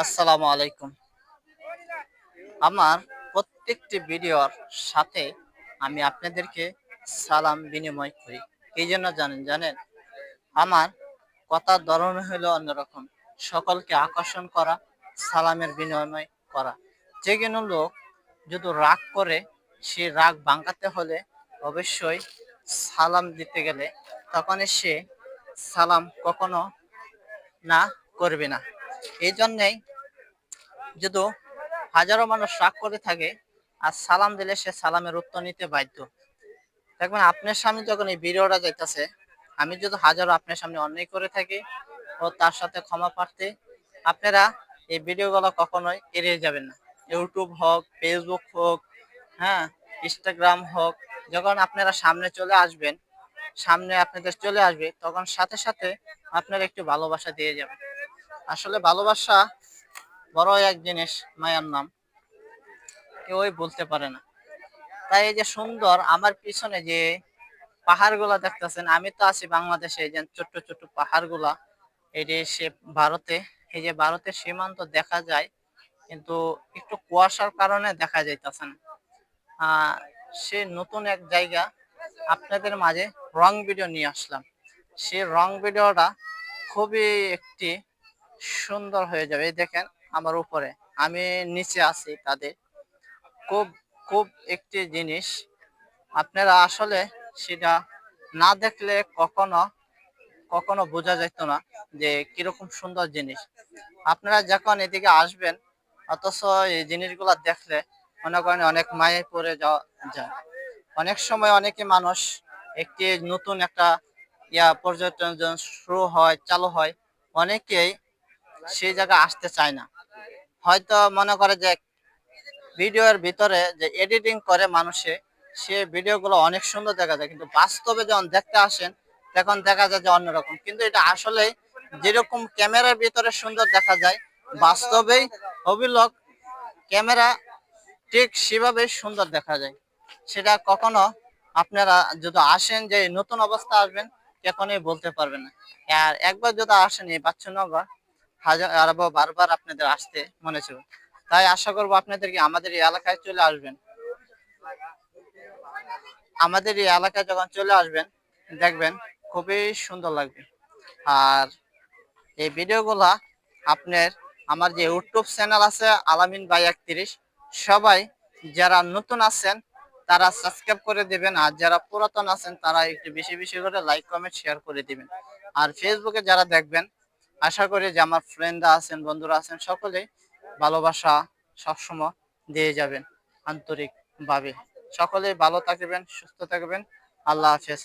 আসসালামু আলাইকুম। আমার প্রত্যেকটি ভিডিওর সাথে আমি আপনাদেরকে সালাম বিনিময় করি। এই জন্য জানেন জানেন, আমার কথার ধরন হলো অন্যরকম। সকলকে আকর্ষণ করা, সালামের বিনিময় করা। যে কোনো লোক যদি রাগ করে, সে রাগ ভাঙাতে হলে অবশ্যই সালাম দিতে গেলে তখন সে সালাম কখনো না করবে না। এই জন্যেই যদি হাজারো মানুষ রাগ করে থাকে আর সালাম দিলে সে সালামের উত্তর নিতে বাধ্য। দেখবেন আপনার সামনে যখন এই ভিডিওটা যাইতেছে, আমি যদি হাজারো আপনার সামনে অন্যায় করে থাকি ও তার সাথে ক্ষমা প্রার্থী, আপনারা এই ভিডিওগুলো কখনোই এড়িয়ে যাবেন না। ইউটিউব হোক ফেসবুক হোক হ্যাঁ ইনস্টাগ্রাম হোক, যখন আপনারা সামনে চলে আসবেন, সামনে আপনাদের চলে আসবে, তখন সাথে সাথে আপনারা একটু ভালোবাসা দিয়ে যাবেন। আসলে ভালোবাসা বড় এক জিনিস, মায়ার নাম। কেউই বলতে পারে না। তাই এই যে সুন্দর, আমার পিছনে যে পাহাড়গুলা দেখতেছেন, আমি তো আছি বাংলাদেশে, এই যে ছোট্ট ছোট্ট পাহাড়গুলা যে সে ভারতে, এই যে ভারতের সীমান্ত দেখা যায়, কিন্তু একটু কুয়াশার কারণে দেখা যাইতেছে না। সে নতুন এক জায়গা, আপনাদের মাঝে রং ভিডিও নিয়ে আসলাম। সে রং ভিডিওটা খুবই একটি সুন্দর হয়ে যাবে। দেখেন আমার উপরে। আমি নিচে আছি তাদের। খুব খুব একটি জিনিস। আপনারা আসলে সেটা না দেখলে কখনো কখনো বোঝা যেত না যে কীরকম সুন্দর জিনিস। আপনারা যখন এদিকে আসবেন, অথচ এই জিনিসগুলো দেখলে মনে করেন অনেক মায়ে পড়ে যাওয়া যায়। অনেক সময় অনেকে মানুষ একটি নতুন একটা ইয়া পর্যটন শুরু হয়, চালু হয়। অনেকেই সেই জায়গায় আসতে চায় না। হয়তো মনে করে যে ভিডিওর ভিতরে যে এডিটিং করে মানুষে, সে ভিডিওগুলো অনেক সুন্দর দেখা যায়। কিন্তু বাস্তবে যখন দেখতে আসেন, তখন দেখা যায় যে অন্যরকম। কিন্তু এটা আসলে যেরকম ক্যামেরার ভিতরে সুন্দর দেখা যায়, বাস্তবেই অভিলক ক্যামেরা ঠিক সেভাবেই সুন্দর দেখা যায়। সেটা কখনো আপনারা যদি আসেন যে নতুন অবস্থা আসবেন, কখনোই বলতে পারবেন না। আর একবার যদি আসেন এই বাচ্চনগর হাজার আরও বারবার আপনাদের আসতে মনে ছিল। তাই আশা করব আপনাদেরকে আমাদের এই এলাকায় চলে আসবেন। আমাদের এই এলাকায় যখন চলে আসবেন, দেখবেন খুবই সুন্দর লাগবে। আর এই ভিডিওগুলা আপনার আমার যে ইউটিউব চ্যানেল আছে, আলামিন বাই একত্রিশ, সবাই যারা নতুন আছেন, তারা সাবস্ক্রাইব করে দিবেন। আর যারা পুরাতন আছেন, তারা একটু বেশি বেশি করে লাইক, কমেন্ট শেয়ার করে দিবেন। আর ফেসবুকে যারা দেখবেন আশা করি যে আমার ফ্রেন্ডরা আছেন, বন্ধুরা আছেন, সকলে ভালোবাসা সবসময় দিয়ে যাবেন আন্তরিকভাবে। সকলে ভালো থাকবেন, সুস্থ থাকবেন। আল্লাহ হাফেজ।